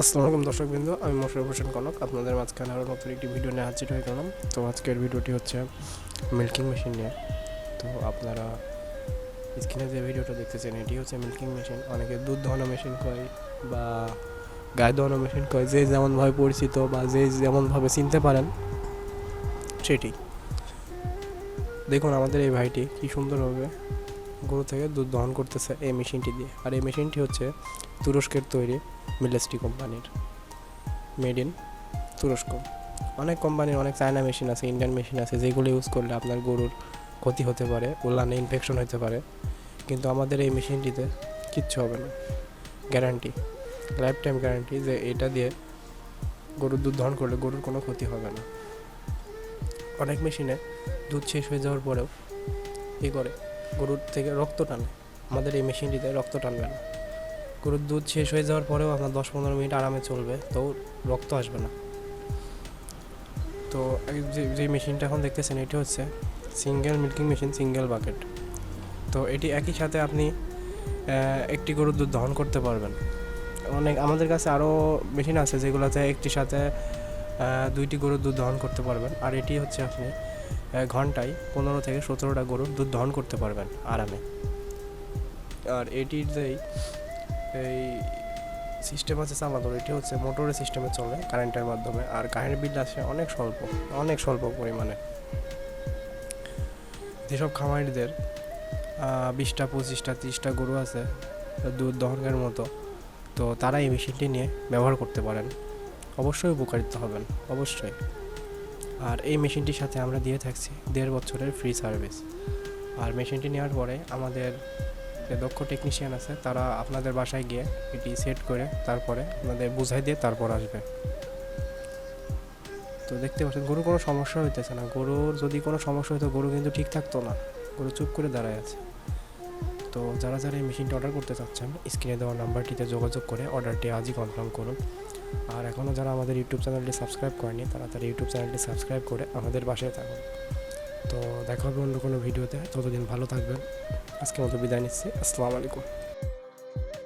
আসসালামু আলাইকুম দর্শকবৃন্দ আমি মোশারফ হোসেন কনক। আপনাদের মাঝখানে আরও নতুন একটি ভিডিও নিয়ে হাজির হয়ে গেলাম। তো আজকের ভিডিওটি হচ্ছে মিল্কিং মেশিন নিয়ে। তো আপনারা স্ক্রিনে যে ভিডিওটা দেখতেছেন, এটি হচ্ছে মিল্কিং মেশিন অনেকে দুধ ধোয়ানো মেশিন কয় বা গায়ে ধোয়ানো মেশিন কয়, যে যেমনভাবে পরিচিত বা যে যেমনভাবে চিনতে পারেন, সেটি। দেখুন আমাদের এই ভাইটি কি সুন্দরভাবে গরু থেকে দুধ দহন করতেছে এই মেশিনটি দিয়ে। আর এই মেশিনটি হচ্ছে তুরস্কের তৈরি মিলেস্টি কোম্পানির মেড ইন তুরস্ক। অনেক কোম্পানির অনেক চায়না মেশিন আছে, ইন্ডিয়ান মেশিন আছে, যেগুলো ইউজ করলে আপনার গরুর ক্ষতি হতে পারে উল্লানে ইনফেকশন হতে পারে। কিন্তু আমাদের এই মেশিনটিতে কিচ্ছু হবে না। গ্যারান্টি লাইফ টাইম গ্যারান্টি যে এটা দিয়ে গরুর দুধ দহন করলে গরুর কোনো ক্ষতি হবে না। অনেক মেশিনে দুধ শেষ হয়ে যাওয়ার পরেও কী করে? গরুর থেকে রক্ত টানে। আমাদের এই মেশিনটিতে রক্ত টানবে না। গরুর দুধ শেষ হয়ে যাওয়ার পরেও আপনার দশ পনেরো মিনিট আরামে চলবে, তো রক্ত আসবে না। তো যে মেশিনটা এখন দেখতেছেন, এটি হচ্ছে single milking machine, single bucket. তো এটি একই সাথে আপনি একটি গরুর দুধ দহন করতে পারবেন। অনেক, আমাদের কাছে আরও মেশিন আছে যেগুলোতে একটির সাথে দুইটি গরুর দুধ দহন করতে পারবেন। আর এটি হচ্ছে আপনি ঘন্টায় পনেরো থেকে সতেরোটা গরুর দুধ দহন করতে পারবেন আরামে। আর এটির যেই এই সিস্টেম আছে চালানোর এটি হচ্ছে মোটরের সিস্টেমে চলে কারেন্টের মাধ্যমে। আর কারেন্ট বিল আসে অনেক স্বল্প অনেক স্বল্প পরিমাণে। যেসব খামারিদের বিশটা, পঁচিশটা, তিরিশটা গরু আছে, দুধ দহনের মতো, তো তারা এই মেশিনটি নিয়ে ব্যবহার করতে পারেন। অবশ্যই উপকারিত হবেন, অবশ্যই। আর এই মেশিনটির সাথে আমরা দিয়ে থাকছি দেড় বছরের ফ্রি সার্ভিস আর মেশিনটি নেওয়ার পরে আমাদের যে দক্ষ টেকনিশিয়ান আছে, তারা আপনাদের বাসায় গিয়ে এটি সেট করে তারপরে আপনাদের বুঝাই দিয়ে তারপর আসবে। তো দেখতে পাচ্ছেন গরু কোনো সমস্যা হইতেছে না। গরুর যদি কোনো সমস্যা হতো গরু কিন্তু ঠিক থাকতো না। গরু চুপ করে দাঁড়ায় আছে। তো যারা যারা এই মেশিনটা অর্ডার করতে চাচ্ছেন স্ক্রিনে দেওয়া নাম্বারটিতে যোগাযোগ করে অর্ডারটি আজই কনফার্ম করুন। আর এখনও যারা আমাদের ইউটিউব চ্যানেলটি সাবস্ক্রাইব করেনি তারা তার ইউটিউব চ্যানেলটি সাবস্ক্রাইব করে আমাদের বাসায় থাকুন। তো দেখা হবে অন্য কোনো ভিডিওতে। ততদিন ভালো থাকবেন। আজকে মতো বিদায় নিচ্ছি। আসসালামু আলাইকুম।